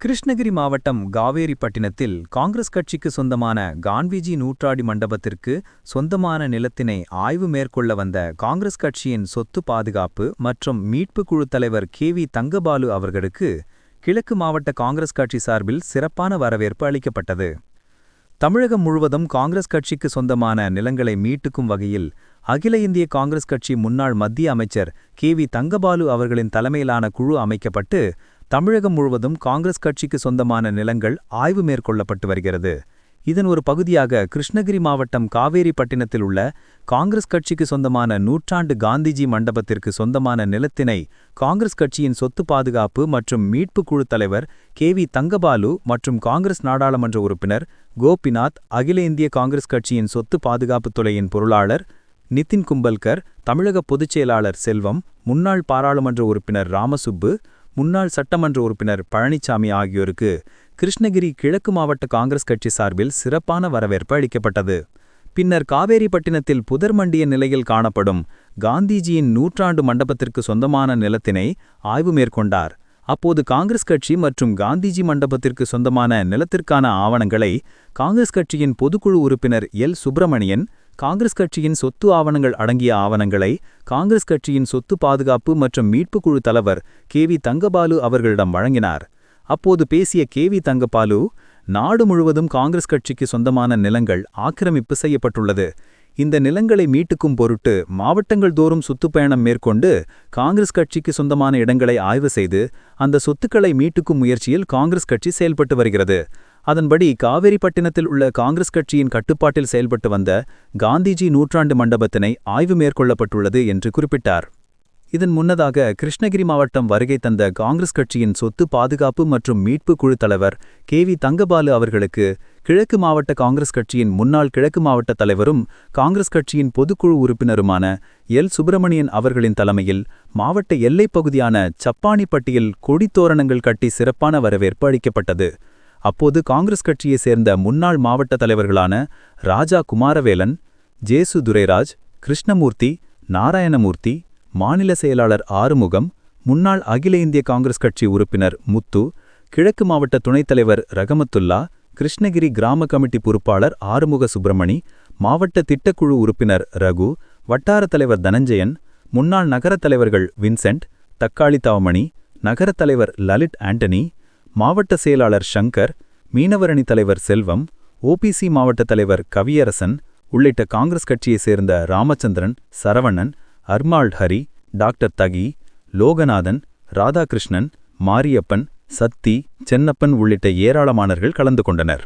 கிருஷ்ணகிரி மாவட்டம் காவேரிப்பட்டினத்தில் காங்கிரஸ் கட்சிக்கு சொந்தமான கான்விஜி நூற்றாடி மண்டபத்திற்கு சொந்தமான நிலத்தினை ஆய்வு மேற்கொள்ள வந்த காங்கிரஸ் கட்சியின் சொத்து பாதுகாப்பு மற்றும் மீட்பு குழு தலைவர் கே வி தங்கபாலு அவர்களுக்கு கிழக்கு மாவட்ட காங்கிரஸ் கட்சி சார்பில் சிறப்பான வரவேற்பு அளிக்கப்பட்டது. தமிழகம் முழுவதும் காங்கிரஸ் கட்சிக்கு சொந்தமான நிலங்களை மீட்டுக்கும் வகையில் அகில இந்திய காங்கிரஸ் கட்சி முன்னாள் மத்திய அமைச்சர் கே வி தங்கபாலு அவர்களின் தலைமையிலான குழு அமைக்கப்பட்டு தமிழகம் முழுவதும் காங்கிரஸ் கட்சிக்கு சொந்தமான நிலங்கள் ஆய்வு மேற்கொள்ளப்பட்டு வருகிறது. இதன் ஒரு பகுதியாக கிருஷ்ணகிரி மாவட்டம் காவேரிப்பட்டினத்தில் உள்ள காங்கிரஸ் கட்சிக்கு சொந்தமான நூற்றாண்டு காந்திஜி மண்டபத்திற்கு சொந்தமான நிலத்தினை காங்கிரஸ் கட்சியின் சொத்து பாதுகாப்பு மற்றும் மீட்பு குழு தலைவர் கே வி தங்கபாலு மற்றும் காங்கிரஸ் நாடாளுமன்ற உறுப்பினர் கோபிநாத் அகில இந்திய காங்கிரஸ் கட்சியின் சொத்து பாதுகாப்புத் துறையின் பொருளாளர் நிதின் கும்பல்கர் தமிழக பொதுச் செயலாளர் செல்வம் முன்னாள் பாராளுமன்ற உறுப்பினர் ராமசுப்பு முன்னாள் சட்டமன்ற உறுப்பினர் பழனிசாமி ஆகியோருக்கு கிருஷ்ணகிரி கிழக்கு மாவட்ட காங்கிரஸ் கட்சி சார்பில் சிறப்பான வரவேற்பு அளிக்கப்பட்டது. பின்னர் காவேரிப்பட்டினத்தில் புதர்மண்டிய நிலையில் காணப்படும் காந்திஜியின் நூற்றாண்டு மண்டபத்திற்கு சொந்தமான நிலத்தினை ஆய்வு மேற்கொண்டார். அப்போது காங்கிரஸ் கட்சி மற்றும் காந்திஜி மண்டபத்திற்கு சொந்தமான நிலத்திற்கான ஆவணங்களை காங்கிரஸ் கட்சியின் பொதுக்குழு உறுப்பினர் எல். சுப்பிரமணியன் காங்கிரஸ் கட்சியின் சொத்து ஆவணங்கள் அடங்கிய ஆவணங்களை காங்கிரஸ் கட்சியின் சொத்து பாதுகாப்பு மற்றும் மீட்புக் குழு தலைவர் கே வி தங்கபாலு அவர்களிடம் வழங்கினார். அப்போது பேசிய கே வி தங்கபாலு நாடு முழுவதும் காங்கிரஸ் கட்சிக்கு சொந்தமான நிலங்கள் ஆக்கிரமிப்பு செய்யப்பட்டுள்ளது. இந்த நிலங்களை மீட்டுக்கும் பொருட்டு மாவட்டங்கள் தோறும் சுத்துப்பயணம் மேற்கொண்டு காங்கிரஸ் கட்சிக்கு சொந்தமான இடங்களை ஆய்வு செய்து அந்த சொத்துக்களை மீட்டுக்கும் முயற்சியில் காங்கிரஸ் கட்சி செயல்பட்டு வருகிறது. அதன்படி காவேரிப்பட்டினத்தில் உள்ள காங்கிரஸ் கட்சியின் கட்டுப்பாட்டில் செயல்பட்டு வந்த காந்திஜி நூற்றாண்டு மண்டபத்தினை ஆய்வு மேற்கொள்ளப்பட்டுள்ளது என்று குறிப்பிட்டார். இதன் முன்னதாக கிருஷ்ணகிரி மாவட்டம் வருகை தந்த காங்கிரஸ் கட்சியின் சொத்து பாதுகாப்பு மற்றும் மீட்பு குழு தலைவர் கே வி தங்கபாலு அவர்களுக்கு கிழக்கு மாவட்ட காங்கிரஸ் கட்சியின் முன்னாள் கிழக்கு மாவட்ட தலைவரும் காங்கிரஸ் கட்சியின் பொதுக்குழு உறுப்பினருமான எல். சுப்பிரமணியன் அவர்களின் தலைமையில் மாவட்ட எல்லைப் பகுதியான சப்பானிப்பட்டியில் கொடித்தோரணங்கள் கட்டி சிறப்பான வரவேற்பு அளிக்கப்பட்டது. அப்போது காங்கிரஸ் கட்சியைச் சேர்ந்த முன்னாள் மாவட்ட தலைவர்களான ராஜா குமாரவேலன் ஜேசு துரைராஜ் கிருஷ்ணமூர்த்தி நாராயணமூர்த்தி மாநில செயலாளர் ஆறுமுகம் முன்னாள் அகில இந்திய காங்கிரஸ் கட்சி உறுப்பினர் முத்து கிழக்கு மாவட்ட துணைத் தலைவர் ரகமத்துல்லா கிருஷ்ணகிரி கிராம கமிட்டி பொறுப்பாளர் ஆறுமுக சுப்பிரமணி மாவட்ட திட்டக்குழு உறுப்பினர் ரகு வட்டார தலைவர் தனஞ்சயன் முன்னாள் நகரத் தலைவர்கள் வின்சென்ட் தக்காளி தாவமணி நகரத் தலைவர் லலித் ஆண்டனி மாவட்ட செயலாளர் ஷங்கர் மீனவரணி தலைவர் செல்வம் ஓபிசி மாவட்ட தலைவர் கவியரசன் உள்ளிட்ட காங்கிரஸ் கட்சியைச் சேர்ந்த ராமச்சந்திரன் சரவணன் அர்மால்ட் ஹரி டாக்டர் தகி லோகநாதன் ராதாகிருஷ்ணன் மாரியப்பன் சத்தி சென்னப்பன் உள்ளிட்ட ஏராளமானர்கள் கலந்து கொண்டனர்.